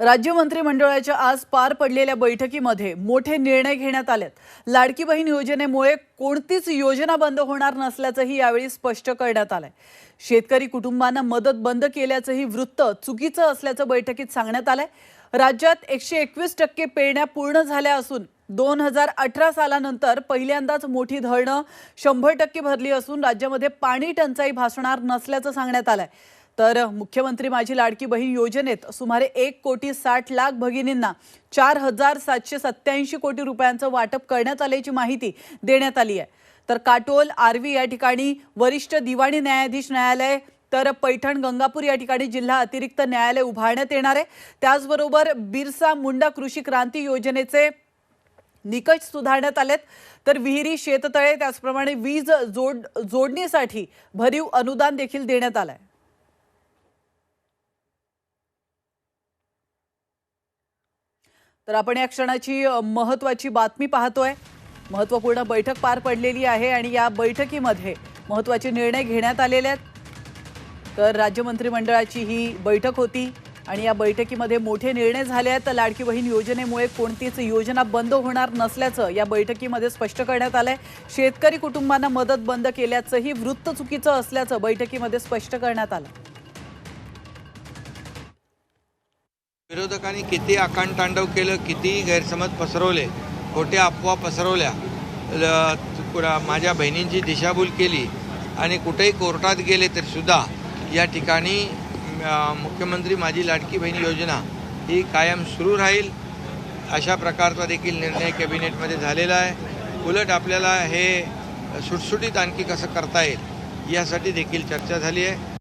राज्य मंत्रिमंडळाच्या आज पार पडलेल्या बैठकीमध्ये मोठे निर्णय घेण्यात आलेत. लाडकी बहीण योजनेमुळे कोणतीच योजना बंद होणार नसल्याचंही यावेळी स्पष्ट करण्यात आलंय. शेतकरी कुटुंबांना मदत बंद केल्याचंही वृत्त चुकीचं असल्याचं बैठकीत सांगण्यात आलंय. राज्यात एकशे एकवीस टक्के पेरण्या पूर्ण झाल्या असून दोन हजार अठरा सालानंतर पहिल्यांदाच मोठी धरणं शंभर टक्के भरली असून राज्यामध्ये पाणी टंचाई भासणार नसल्याचं सांगण्यात आलंय. तर मुख्यमंत्री माझी लाडकी बहीण योजनेत सुमारे एक कोटी साठ लाख भगिनींना चार हजार सातशे सत्याऐंशी कोटी रुपयांचं वाटप करण्यात आल्याची माहिती देण्यात आली आहे. तर काटोल आर्वी या ठिकाणी वरिष्ठ दिवाणी न्यायाधीश न्यायालय तर पैठण गंगापूर या ठिकाणी जिल्हा अतिरिक्त न्यायालय उभारण्यात येणार आहे. त्याचबरोबर बिरसा मुंडा कृषी क्रांती योजनेचे निकष सुधारण्यात आलेत. तर विहिरी शेततळे त्याचप्रमाणे वीज जोड जोडणीसाठी भरीव अनुदान देखील देण्यात आलंय. तर आपण या क्षणाची महत्त्वाची महत्वाची बातमी पाहतोय. महत्त्वपूर्ण बैठक पार पडलेली आहे आणि या बैठकीमध्ये महत्त्वाचे निर्णय घेण्यात आलेले आहेत. तर राज्य मंत्रिमंडळाची ही बैठक होती आणि या बैठकीमध्ये मोठे निर्णय झाले आहेत. तर लाडकी बहीण योजनेमुळे कोणतीच योजना बंद होणार नसल्याचं या बैठकीमध्ये स्पष्ट करण्यात आलंय. शेतकरी कुटुंबांना मदत बंद केल्याचंही वृत्त चुकीचं असल्याचं बैठकीमध्ये स्पष्ट करण्यात आलं. विरोधकांनी किती आकांडतांडव केलं किती गैरसमज पसरवले खोट्या अफवा पसरवल्या ल- माझ्या बहिणींची दिशाभूल केली आणि कुठेही कोर्टात गेले तर सुद्धा या ठिकाणी मुख्यमंत्री माझी लाडकी बहीण योजना ही कायम सुरू राहील. अशा प्रकारचा देखील निर्णय कॅबिनेटमध्ये झालेला आहे. उलट आपल्याला हे सुटसुटीत आणखी कसं करता येईल यासाठी देखील चर्चा झाली आहे.